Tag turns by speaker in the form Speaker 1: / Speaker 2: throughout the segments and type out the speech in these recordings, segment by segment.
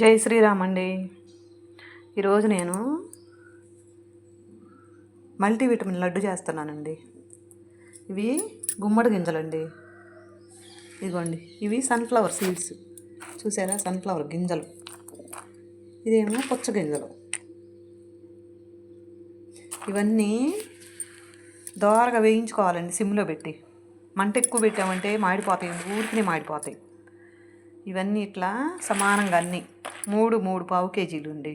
Speaker 1: జై శ్రీరామ్ అండి ఈరోజు నేను మల్టీవిటమిన్ లడ్డు చేస్తున్నానండి ఇవి గుమ్మడి గింజలండి ఇదిగోండి ఇవి సన్ఫ్లవర్ సీడ్స్ చూసారా సన్ఫ్లవర్ గింజలు ఇదేమో పుచ్చ గింజలు ఇవన్నీ దోరగా వేయించుకోవాలండి సిమ్లో పెట్టి మంట ఎక్కువ పెట్టామంటే మాడిపోతాయి ఊరికి మాడిపోతాయి ఇవన్నీ ఇట్లా సమానంగా అన్నీ మూడు మూడు పావు కేజీలు ఉండి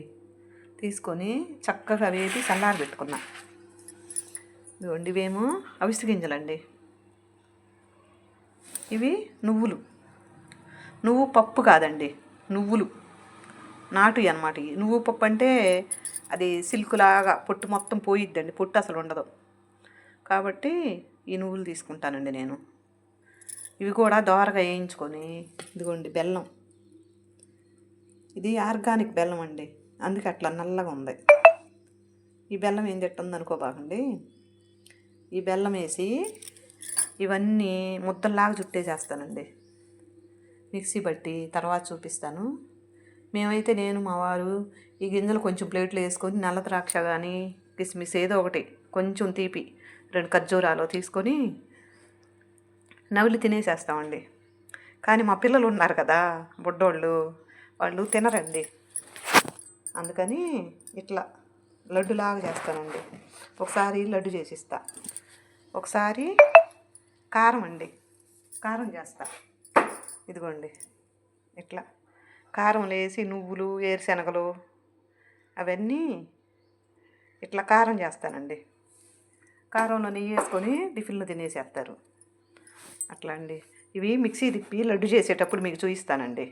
Speaker 1: తీసుకొని చక్కగా వేపి చల్లారి పెట్టుకున్నా ఇవేమో అవిసి గింజలండి ఇవి నువ్వులు నువ్వు పప్పు కాదండి నువ్వులు నాటు అనమాట నువ్వు పప్పు అంటే అది సిల్కులాగా పొట్టు మొత్తం పోయిద్దండి పొట్టు అసలు ఉండదు కాబట్టి ఈ నువ్వులు తీసుకుంటానండి నేను ఇవి కూడా దోరగా వేయించుకొని ఇదిగోండి బెల్లం ఇది ఆర్గానిక్ బెల్లం అండి అందుకే అట్లా నల్లగా ఉంది ఈ బెల్లం ఏం తిట్టుంది అనుకోబాకండి ఈ బెల్లం వేసి ఇవన్నీ ముద్దల్లాగా చుట్టేసేస్తానండి మిక్సీ బట్టి తర్వాత చూపిస్తాను మేమైతే నేను మా వారు ఈ గింజలు కొంచెం ప్లేట్లు వేసుకొని నల్ల ద్రాక్ష కానీ కిస్మిస్ ఏదో ఒకటి కొంచెం తీపి రెండు ఖర్జూరాలు తీసుకొని నవ్వులు తినేసేస్తామండి కానీ మా పిల్లలు ఉన్నారు కదా బుడ్డోళ్ళు వాళ్ళు తినరండి అందుకని ఇట్లా లడ్డులాగా చేస్తానండి ఒకసారి లడ్డు చేసిస్తా ఒకసారి కారం అండి కారం చేస్తా ఇదిగోండి ఇట్లా కారం వేసి నువ్వులు ఏరుశనగలు అవన్నీ ఇట్లా కారం చేస్తానండి కారంలో నెయ్యి వేసుకొని టిఫిన్లు తినేసేస్తారు అట్లా అండి ఇవి మిక్సీ తిప్పి లడ్డు చేసేటప్పుడు మీకు చూపిస్తానండి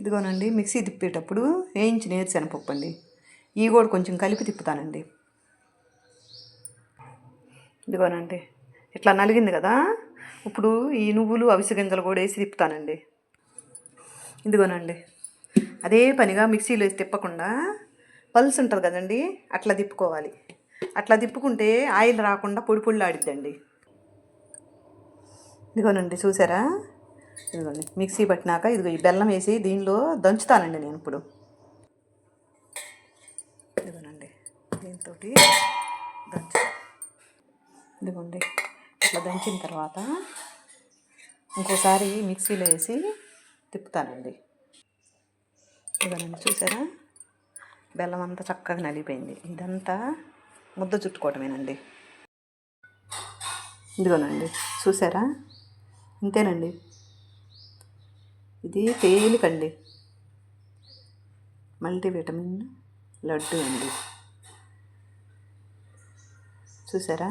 Speaker 1: ఇదిగోనండి మిక్సీ తిప్పేటప్పుడు వేయించి ఏరుశనపప్పు అండి ఈ కూడా కొంచెం కలిపి తిప్పుతానండి ఇదిగోనండి ఇట్లా నలిగింది కదా ఇప్పుడు ఈ నువ్వులు అవిసె గింజలు కూడా వేసి తిప్పుతానండి ఇదిగోనండి అదే పనిగా మిక్సీలో వేసి తిప్పకుండా పల్స్ ఉంటుంది కదండి అట్లా తిప్పుకోవాలి అట్లా తిప్పుకుంటే ఆయిల్ రాకుండా పొడి ఆడిద్దండి ఇదిగోనండి చూసారా ఇదిగోండి మిక్సీ పట్టినాక ఇదిగో ఈ బెల్లం వేసి దీనిలో దంచుతానండి నేను ఇప్పుడు ఇదిగోనండి దీంతో దంచు ఇదిగోండి ఇట్లా దంచిన తర్వాత ఇంకోసారి మిక్సీలో వేసి తిప్పుతానండి ఇదిగోనండి చూసారా బెల్లం అంతా చక్కగా నలిగిపోయింది ఇదంతా ముద్ద చుట్టుకోవటమేనండి ఇదిగోనండి చూసారా ఇంతేనండి ఇది తేలికండి మల్టీవిటమిన్ లడ్డు అండి చూసారా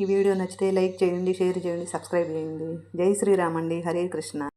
Speaker 1: ఈ వీడియో నచ్చితే లైక్ చేయండి షేర్ చేయండి సబ్స్క్రైబ్ చేయండి జై శ్రీరామ్ అండి హరే కృష్ణ